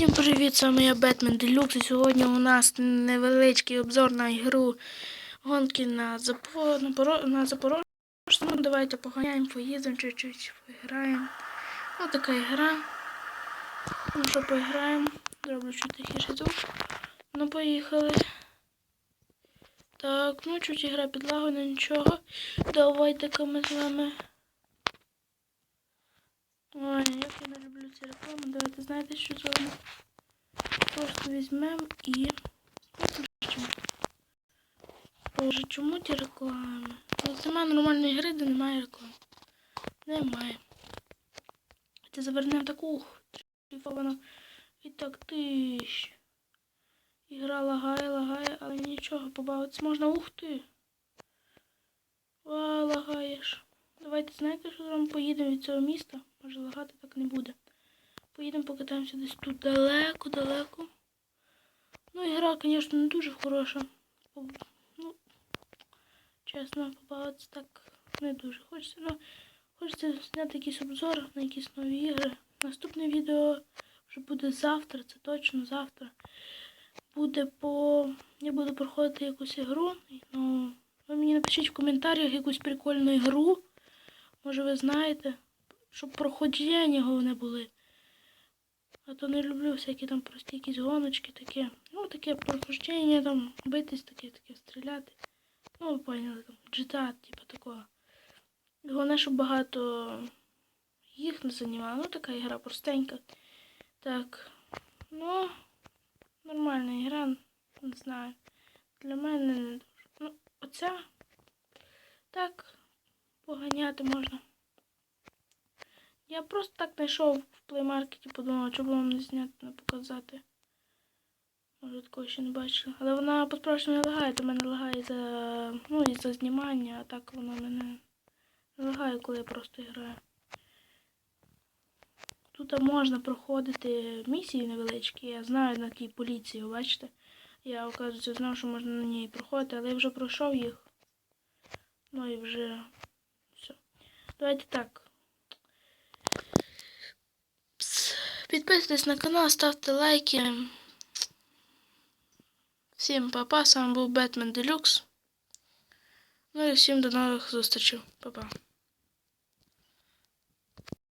Всім привіт, з вами я Бетмен Делюкс. І сьогодні у нас невеличкий обзор на ігру гонки на, Запо... на, Поро... Запорожжя. Ну, давайте поганяємо, поїдемо чуть-чуть, поіграємо. Ось така ігра. Ну що, поіграємо. Зроблю чуть тихіше звук. Ну, поїхали. Так, ну чуть ігра підлагана, нічого. Давайте-ка ми з вами. Ой, як я не люблю ці знаєте, що зробимо? Просто візьмемо і. Боже, чому ті реклами? От немає нормальної гри, де немає реклам. Немає. Це завернемо таку шліфовано. І так тиш. Ігра лагає, лагає, але нічого, побавитися можна. Ух ти. Ва, лагаєш. Давайте знаєте, що зробимо? Поїдемо від цього міста. Може лагати так не буде. Поїдемо покатаємося десь тут далеко-далеко. Ну, ігра, звісно, не дуже хороша. Ну, чесно, побавитися так не дуже. Хочеться, ну, хочеться зняти якийсь обзор на якісь нові ігри. Наступне відео вже буде завтра, це точно завтра. Буде по. Я буду проходити якусь ігру. Ну, ви мені напишіть в коментарях якусь прикольну ігру. Може ви знаєте, щоб проходження головне були. А то не люблю всякі там прості якісь гоночки таке. Ну, таке проходження, там, битись таке, таке, стріляти. Ну, ви поняли, там, GTA, типу такого. Головне, щоб багато їх не займало. Ну, така ігра простенька. Так. Ну, нормальна ігра, не знаю. Для мене не дуже. Ну, оця. Так, поганяти можна. Я просто так знайшов в плеймаркеті, подумав, чому вам не зняти, не показати. Може, такого ще не бачила. Але вона по-справжньому не лагає, то мене лагає за. Ну, і за знімання, а так воно мене не лагає, коли я просто граю. Тут можна проходити місії невеличкі. Я знаю на тій поліції, бачите. Я, оказується, знав, що можна на ній проходити, але я вже пройшов їх. Ну і вже все. Давайте так. Підписуйтесь на канал, ставте лайки. Всім па-па, з вами був Бетмен Делюкс. Ну і всім до нових зустрічей. Па-па.